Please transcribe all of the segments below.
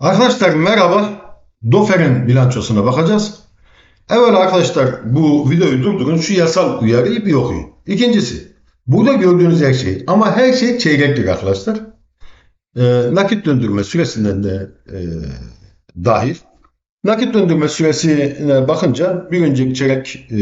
Arkadaşlar merhaba. Dofer'in bilançosuna bakacağız. Evet arkadaşlar bu videoyu durdurun şu yasal uyarıyı bir okuyun. İkincisi burada gördüğünüz her şey ama her şey çeyreklik arkadaşlar. Ee, nakit döndürme süresinden de e, dahil. Nakit döndürme süresine bakınca bir önceki çeyrek e,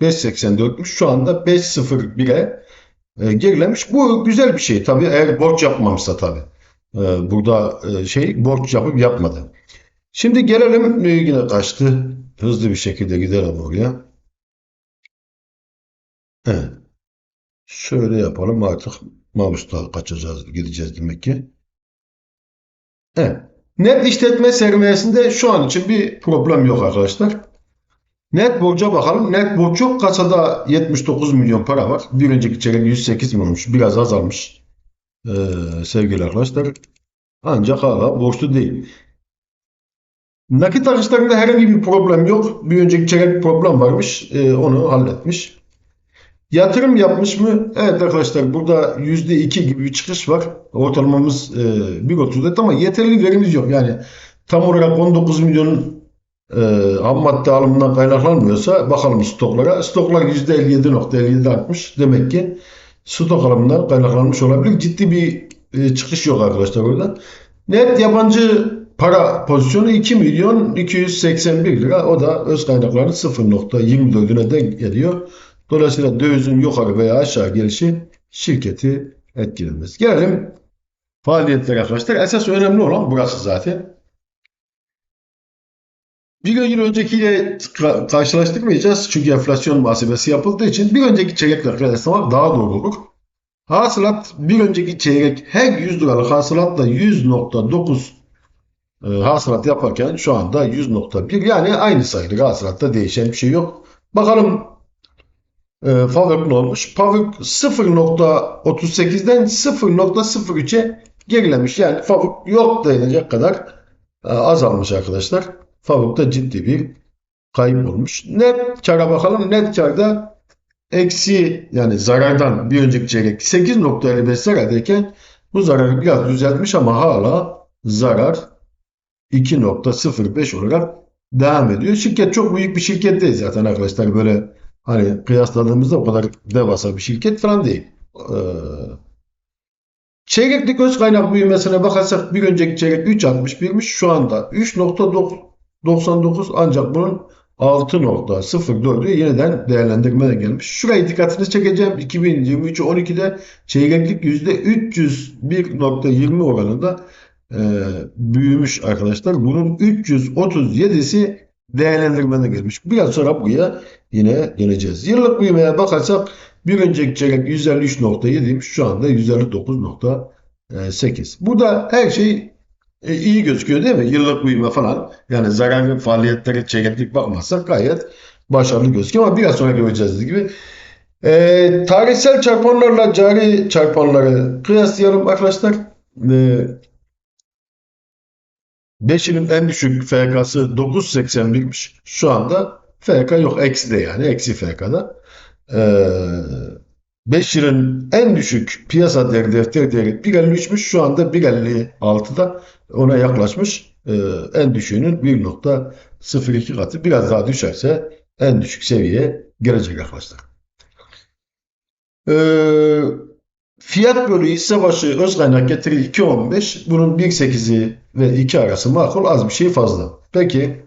5.84'müş şu anda 5.01'e e, gerilemiş. Bu güzel bir şey tabii eğer borç yapmamışsa tabii. Ee, burada e, şey borç yapıp yapmadı. Şimdi gelelim e, yine kaçtı. Hızlı bir şekilde gidelim oraya. Evet. Şöyle yapalım artık. Mouse'da kaçacağız, gideceğiz demek ki. Evet. Net işletme sermayesinde şu an için bir problem yok arkadaşlar. Net borca bakalım. Net borç yok. Kasada 79 milyon para var. Bir önceki çeyrek 108 milyonmuş. Biraz azalmış. Ee, sevgili arkadaşlar. Ancak hala borçlu değil. Nakit akışlarında herhangi bir problem yok. Bir önceki çeyrek problem varmış. Ee, onu halletmiş. Yatırım yapmış mı? Evet arkadaşlar burada %2 gibi bir çıkış var. Ortalamamız e, 1.34 ama yeterli verimiz yok. Yani tam olarak 19 milyon e, ham madde alımından kaynaklanmıyorsa bakalım stoklara. Stoklar %57.57 artmış. Demek ki stok alımından kaynaklanmış olabilir. Ciddi bir e, çıkış yok arkadaşlar orada. Net yabancı para pozisyonu 2 milyon 281 lira. O da öz kaynakların 0.24'üne denk geliyor. Dolayısıyla dövizin yukarı veya aşağı gelişi şirketi etkilemez. Gelelim faaliyetlere arkadaşlar. Esas önemli olan burası zaten. Bir yıl öncekiyle ka- karşılaştırmayacağız. Çünkü enflasyon muhasebesi yapıldığı için bir önceki çeyrekle kıyaslamak daha doğru olur. Hasılat bir önceki çeyrek her 100 liralık hasılatla 100.9 e, hasılat yaparken şu anda 100.1 yani aynı sayıdır hasılatta değişen bir şey yok. Bakalım e, Favök ne olmuş? Favök 0.38'den 0.03'e gerilemiş. Yani Favök yok denilecek kadar e, azalmış arkadaşlar. Favök'ta ciddi bir kayıp olmuş. Net kara bakalım. Net karda eksi yani zarardan bir önceki çeyrek 8.55 zarardayken bu zararı biraz düzeltmiş ama hala zarar 2.05 olarak devam ediyor. Şirket çok büyük bir şirket değil zaten arkadaşlar. Böyle hani kıyasladığımızda o kadar devasa bir şirket falan değil. Ee, çeyreklik öz kaynak büyümesine bakarsak bir önceki çeyrek 3.61'miş. Şu anda 3.99 ancak bunun 6.04'ü yeniden değerlendirmeye gelmiş. Şuraya dikkatinizi çekeceğim. 2023 12'de çeyreklik %301.20 oranında e, büyümüş arkadaşlar. Bunun 337'si değerlendirmeye gelmiş. Biraz sonra buraya yine geleceğiz. Yıllık büyümeye bakarsak bir önceki çeyrek 153.7'ymiş. Şu anda 159.8. Burada her şey e, iyi gözüküyor değil mi? Yıllık büyüme falan. Yani zararlı faaliyetleri çeyreklik bakmazsak gayet başarılı gözüküyor ama biraz sonra göreceğiz gibi. E, tarihsel çarpanlarla cari çarpanları kıyaslayalım arkadaşlar. E, 5 yılın en düşük FK'sı 9.81'miş. Şu anda FK yok. Eksi de yani. Eksi FK'da. Ee, 5 yılın en düşük piyasa değeri defter değeri 1.53'müş. Şu anda 1.56'da ona yaklaşmış. Ee, en düşüğünün 1.02 katı. Biraz daha düşerse en düşük seviyeye gelecek arkadaşlar. Ee, fiyat bölü hisse başı öz kaynak getiri 2.15. Bunun 1.8'i ve 2 arası makul az bir şey fazla. Peki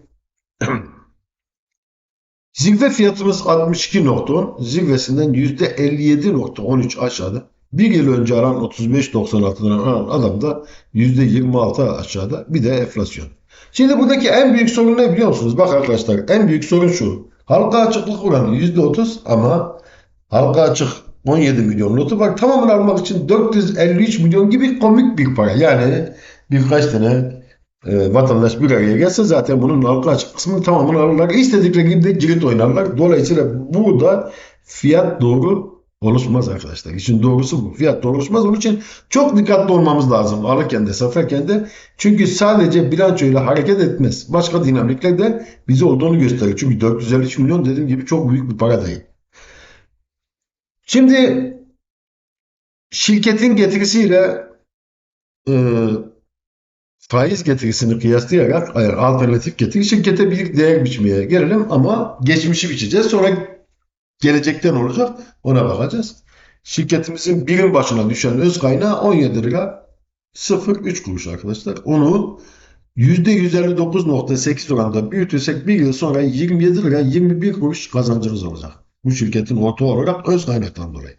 zirve fiyatımız 62.10. Zirvesinden %57.13 aşağıda. Bir yıl önce alan 35.96'dan alan adam da %26 aşağıda. Bir de enflasyon. Şimdi buradaki en büyük sorun ne biliyor musunuz? Bak arkadaşlar en büyük sorun şu. Halka açıklık oranı %30 ama halka açık 17 milyon notu var. Tamamını almak için 453 milyon gibi komik bir para. Yani birkaç tane e, vatandaş bir araya gelse zaten bunun halka açık kısmını tamamını alırlar. İstedikleri gibi de cirit oynarlar. Dolayısıyla burada fiyat doğru oluşmaz arkadaşlar. İşin doğrusu bu. Fiyat doğru oluşmaz. Onun için çok dikkatli olmamız lazım. Alırken de satarken de. Çünkü sadece bilançoyla hareket etmez. Başka dinamikler de bize olduğunu gösterir. Çünkü 453 milyon dediğim gibi çok büyük bir para değil. Şimdi şirketin getirisiyle e, faiz getirisini kıyaslayarak alternatif getiri şirkete bir değer biçmeye gelelim ama geçmişi biçeceğiz. Sonra gelecekten olacak ona bakacağız. Şirketimizin birim başına düşen öz kaynağı 17 lira 0,3 kuruş arkadaşlar. Onu %159.8 oranında büyütürsek bir yıl sonra 27 lira 21 kuruş kazancımız olacak. Bu şirketin orta olarak öz kaynaktan dolayı.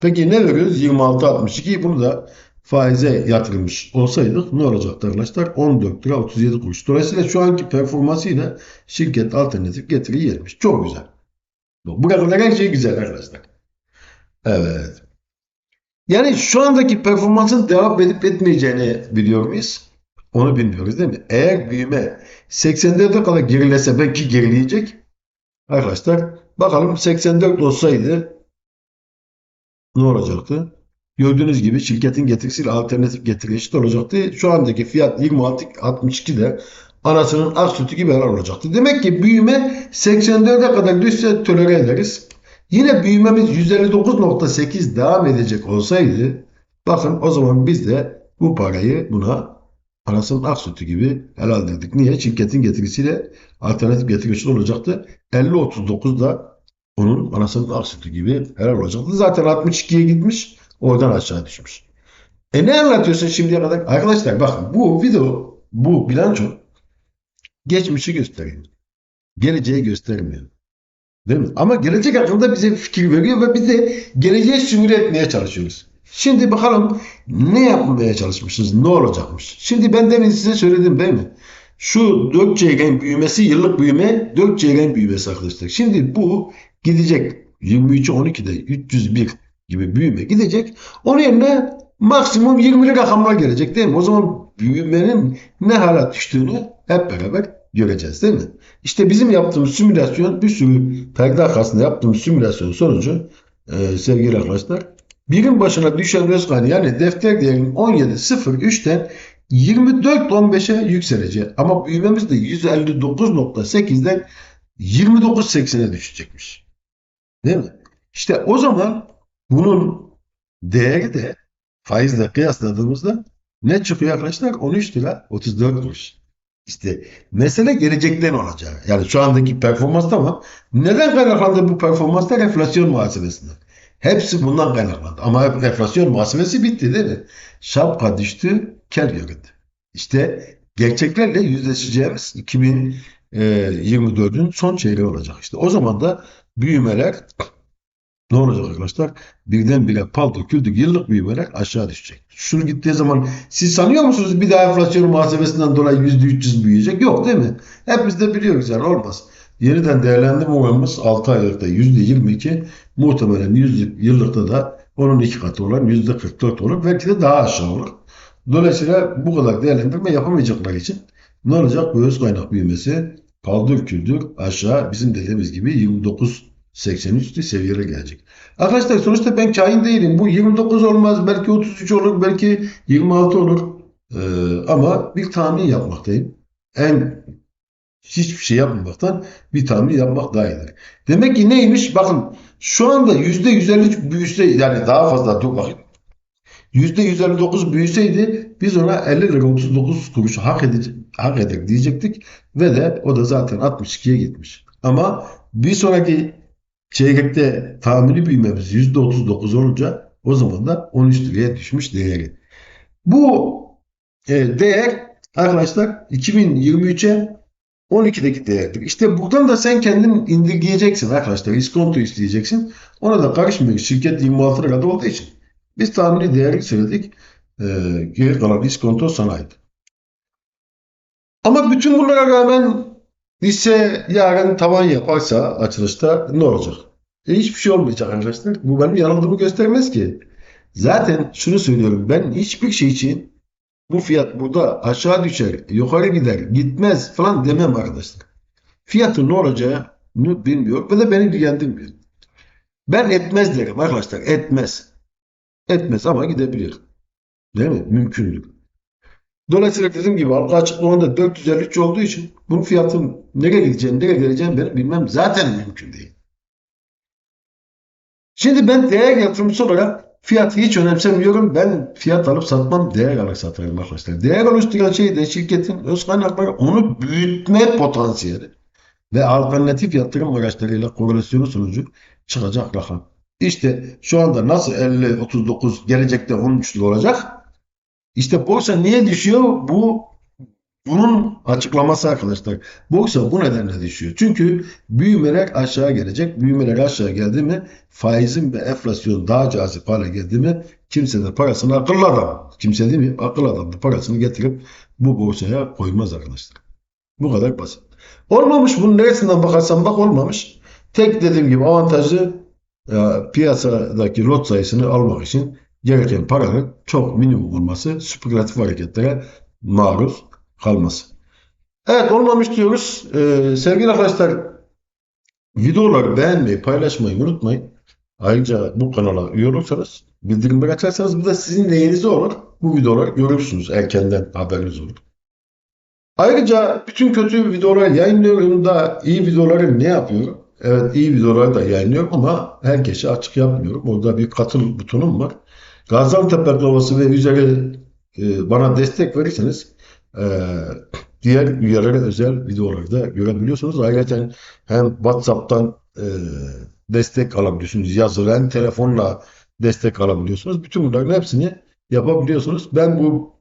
Peki ne veriyoruz? 26.62 bunu da faize yatırılmış olsaydık ne olacaktı arkadaşlar? 14 lira 37 kuruş. Dolayısıyla şu anki performansıyla şirket alternatif getiri yermiş. Çok güzel. Bu kadar her şey güzel arkadaşlar. Evet. Yani şu andaki performansın devam edip etmeyeceğini biliyor muyuz? Onu bilmiyoruz değil mi? Eğer büyüme 84'e kadar gerilese belki gerileyecek. Arkadaşlar bakalım 84 olsaydı ne olacaktı? Gördüğünüz gibi şirketin getirisiyle alternatif getiri eşit olacaktı. Şu andaki fiyat 26.62'de anasının ak sütü gibi helal olacaktı. Demek ki büyüme 84'e kadar düşse tolere ederiz. Yine büyümemiz 159.8 devam edecek olsaydı bakın o zaman biz de bu parayı buna anasının ak sütü gibi helal dedik. Niye? Şirketin getirisiyle alternatif getiri eşit olacaktı. 50.39 da onun anasının ak sütü gibi helal olacaktı. Zaten 62'ye gitmiş. Oradan aşağı düşmüş. E ne anlatıyorsun şimdiye kadar? Arkadaşlar bakın bu video, bu bilanço geçmişi gösteriyor. Geleceği göstermiyor. Değil mi? Ama gelecek hakkında bize fikir veriyor ve biz de geleceği simüle etmeye çalışıyoruz. Şimdi bakalım ne yapmaya çalışmışız, ne olacakmış. Şimdi ben demin size söyledim değil mi? Şu 4 çeyreğin büyümesi yıllık büyüme 4 çeyreğin büyümesi arkadaşlar. Şimdi bu gidecek 23'e 12'de 301 gibi büyüme gidecek. Onun yerine maksimum 20'li rakamlar gelecek değil mi? O zaman büyümenin ne hale düştüğünü hep beraber göreceğiz değil mi? İşte bizim yaptığımız simülasyon bir sürü perde arkasında yaptığımız simülasyon sonucu e, sevgili arkadaşlar birim başına düşen kaynağı yani defter değerinin 17.03'ten 24.15'e yükselecek. Ama büyümemiz de 159.8'den 29.80'e düşecekmiş. Değil mi? İşte o zaman bunun değeri de faizle kıyasladığımızda ne çıkıyor arkadaşlar? 13 lira 34 kuruş. İşte mesele gelecekten olacak. Yani şu andaki performans tamam. Neden kaynaklandı bu performanslar? Enflasyon muhasebesinden. Hepsi bundan kaynaklandı. Ama enflasyon muhasebesi bitti değil mi? Şapka düştü, kar göründü. İşte gerçeklerle yüzleşeceğimiz 2024'ün son çeyreği olacak. İşte o zaman da büyümeler ne olacak arkadaşlar? Birdenbire palto küldük yıllık büyümeler aşağı düşecek. Şunu gittiği zaman siz sanıyor musunuz bir daha enflasyon muhasebesinden dolayı %300 büyüyecek? Yok değil mi? Hep biz de biliyoruz yani olmaz. Yeniden değerlendirme oranımız 6 aylıkta %22 muhtemelen 100 yıllıkta da onun iki katı olan %44 olur. Belki de daha aşağı olur. Dolayısıyla bu kadar değerlendirme yapamayacaklar için ne olacak? Bu öz kaynak büyümesi paldır küldür aşağı bizim dediğimiz gibi 29 83'lü seviyelere gelecek. Arkadaşlar sonuçta ben kain değilim. Bu 29 olmaz, belki 33 olur, belki 26 olur. Ee, ama bir tahmin yapmaktayım. En hiçbir şey yapmamaktan bir tahmin yapmak daha iyidir. Demek ki neymiş? Bakın şu anda %153 büyüse yani daha fazla dur bakayım. %159 büyüseydi biz ona 50 lira 39 kuruş hak, edecek, hak eder diyecektik ve de o da zaten 62'ye gitmiş. Ama bir sonraki çeyrekte tahmini büyümemiz %39 olunca o zaman da 13 liraya düşmüş değeri. Bu e, değer arkadaşlar 2023'e 12'deki değerdir. İşte buradan da sen kendin indirgeyeceksin arkadaşlar. İskonto isteyeceksin. Ona da karışmıyor. Şirket 26 lirada olduğu için. Biz tahmini değeri söyledik. E, geri kalan iskonto sana ait. Ama bütün bunlara rağmen hisse yarın tavan yaparsa açılışta ne olacak? E hiçbir şey olmayacak arkadaşlar. Bu benim yanıldığımı göstermez ki. Zaten şunu söylüyorum. Ben hiçbir şey için bu fiyat burada aşağı düşer, yukarı gider, gitmez falan demem arkadaşlar. Fiyatın ne olacağını bilmiyor ve de beni ilgilendirmiyor. Ben etmez derim arkadaşlar. Etmez. Etmez ama gidebilir. Değil mi? Mümkündür. Dolayısıyla dediğim gibi halka açıklamada 453 olduğu için bunun fiyatın nereye gideceğini, nereye geleceğini ben bilmem zaten mümkün değil. Şimdi ben değer yatırımcısı olarak Fiyat hiç önemsemiyorum. Ben fiyat alıp satmam, değer alıp satarım arkadaşlar. Değer oluşturan şey de şirketin öz kaynakları, onu büyütme potansiyeli ve alternatif yatırım araçlarıyla korelasyonu sonucu çıkacak rakam. İşte şu anda nasıl 50-39 gelecekte 13'lü olacak? İşte borsa niye düşüyor? Bu bunun açıklaması arkadaşlar. Borsa bu nedenle düşüyor. Çünkü büyümeler aşağı gelecek. Büyümeler aşağı geldi mi faizin ve enflasyon daha cazip hale geldi mi kimse de parasını akıllı adam. Kimse değil mi? Akıllı adam da parasını getirip bu borsaya koymaz arkadaşlar. Bu kadar basit. Olmamış bunun neresinden bakarsan bak olmamış. Tek dediğim gibi avantajı ya, piyasadaki lot sayısını almak için gereken paranın çok minimum olması, spekülatif hareketlere maruz kalması. Evet olmamış diyoruz. Ee, sevgili arkadaşlar videoları beğenmeyi, paylaşmayı unutmayın. Ayrıca bu kanala üye olursanız, bildirimleri açarsanız bu da sizin lehinize olur. Bu videoları görürsünüz. Erkenden haberiniz olur. Ayrıca bütün kötü videoları yayınlıyorum da iyi videoları ne yapıyorum? Evet iyi videoları da yayınlıyorum ama herkese açık yapmıyorum. Orada bir katıl butonum var. Gaziantep baklavası ve üzeri e, bana destek verirseniz e, diğer üyelere özel videoları da görebiliyorsunuz. Ayrıca hem WhatsApp'tan e, destek alabiliyorsunuz. Yazılı hem telefonla destek alabiliyorsunuz. Bütün bunların hepsini yapabiliyorsunuz. Ben bu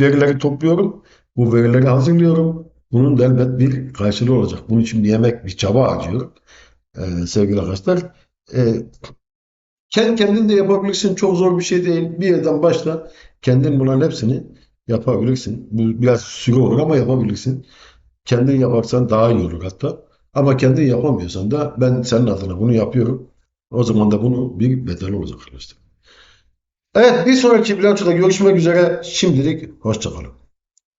verileri topluyorum. Bu verileri hazırlıyorum. Bunun da elbet bir karşılığı olacak. Bunun için bir yemek, bir çaba harcıyorum. Ee, sevgili arkadaşlar. Ee, kendi kendin de yapabilirsin. Çok zor bir şey değil. Bir yerden başla. Kendin bunların hepsini yapabilirsin. Bu biraz süre olur ama yapabilirsin. Kendin yaparsan daha iyi olur hatta. Ama kendin yapamıyorsan da ben senin adına bunu yapıyorum. O zaman da bunu bir bedeli olacak arkadaşlar. Evet bir sonraki bilançoda görüşmek üzere. Şimdilik hoşçakalın.